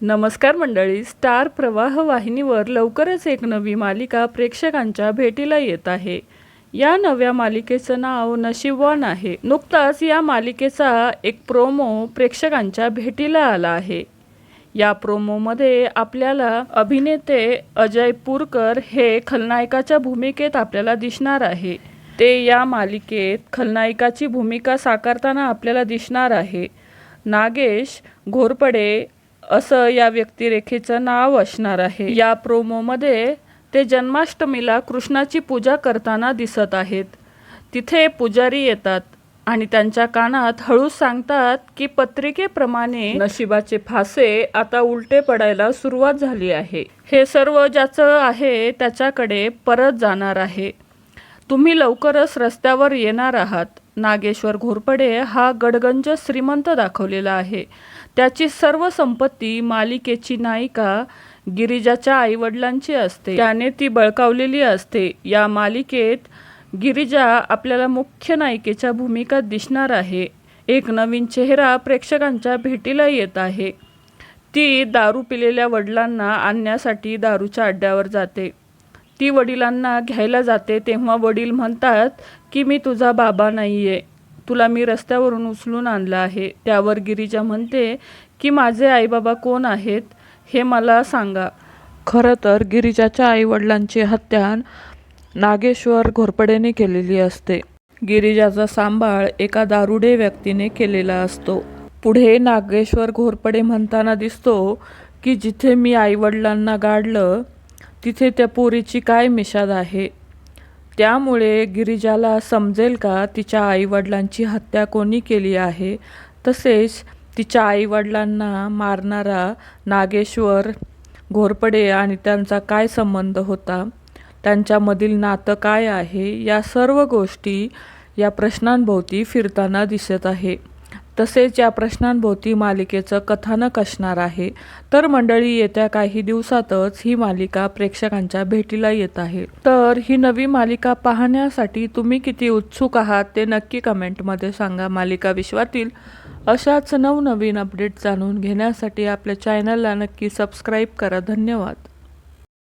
नमस्कार मंडळी स्टार प्रवाह वाहिनीवर लवकरच एक नवी मालिका प्रेक्षकांच्या भेटीला येत आहे. या नव्या मालिकेचं नाव नशीबवान आहे. नुकताच या मालिकेचा एक प्रोमो प्रेक्षकांच्या भेटीला आला आहे. या प्रोमोमध्ये आपल्याला अभिनेते अजय पुरकर हे खलनायकाच्या भूमिकेत आपल्याला दिसणार आहे. ते या मालिकेत खलनायकाची भूमिका साकारताना आपल्याला दिसणार आहे. नागेश घोरपडे असं या व्यक्तिरेखेचं नाव असणार आहे. या प्रोमोमध्ये ते जन्माष्टमीला कृष्णाची पूजा करताना दिसत आहेत. तिथे पुजारी येतात आणि त्यांच्या कानात हळूच सांगतात की पत्रिकेप्रमाणे नशिबाचे फासे आता उलटे पडायला सुरुवात झाली आहे. हे सर्व ज्याचं आहे त्याच्याकडे परत जाणार आहे. तुम्ही लवकरच रस्त्यावर येणार आहात. नागेश्वर घोरपडे हा गडगंज श्रीमंत दाखवलेला आहे. त्याची सर्व संपत्ती मालिकेची नायिका गिरिजाच्या आईवडिलांची असते. त्याने ती बळकावलेली असते. या मालिकेत गिरिजा आपल्याला मुख्य नायिकेच्या भूमिका दिसणार आहे. एक नवीन चेहरा प्रेक्षकांच्या भेटीला येत आहे. ती दारू पिलेल्या वडिलांना आणण्यासाठी दारूच्या अड्ड्यावर जाते. ती वडिलांना घ्यायला जाते तेव्हा वडील म्हणतात की मी तुझा बाबा नाही आहे तुला मी रस्त्यावरून उचलून आणलं आहे. त्यावर गिरिजा म्हणते की माझे आईबाबा कोण आहेत हे मला सांगा. खरं तर गिरिजाच्या आईवडिलांची हत्या नागेश्वर घोरपडेने केलेली असते. गिरिजाचा सांभाळ एका दारुडे व्यक्तीने केलेला असतो. पुढे नागेश्वर घोरपडे म्हणताना दिसतो की जिथे मी आईवडिलांना गाडलं तिथे त्या पोरीची काय मिशाद आहे? त्यामुळे गिरिजाला समजेल का तिच्या आईवडिलांची हत्या कोणी केली आहे? तसेच तिच्या आईवडिलांना मारणारा नागेश्वर घोरपडे आणि त्यांचा काय संबंध होता? त्यांच्यामधील नातं काय आहे? या सर्व गोष्टी या प्रश्नांभोवती फिरताना दिसत आहे. तसेच या प्रश्नांभोवती मालिकेचं कथानक असणार आहे. तर मंडळी येत्या काही दिवसातच ही मालिका प्रेक्षकांच्या भेटीला येत आहे. तर ही नवी मालिका पाहण्यासाठी तुम्ही किती उत्सुक आहात ते नक्की कमेंटमध्ये सांगा. मालिका विश्वातील अशाच नवनवीन अपडेट जाणून घेण्यासाठी आपल्या चॅनलला नक्की सबस्क्राईब करा. धन्यवाद.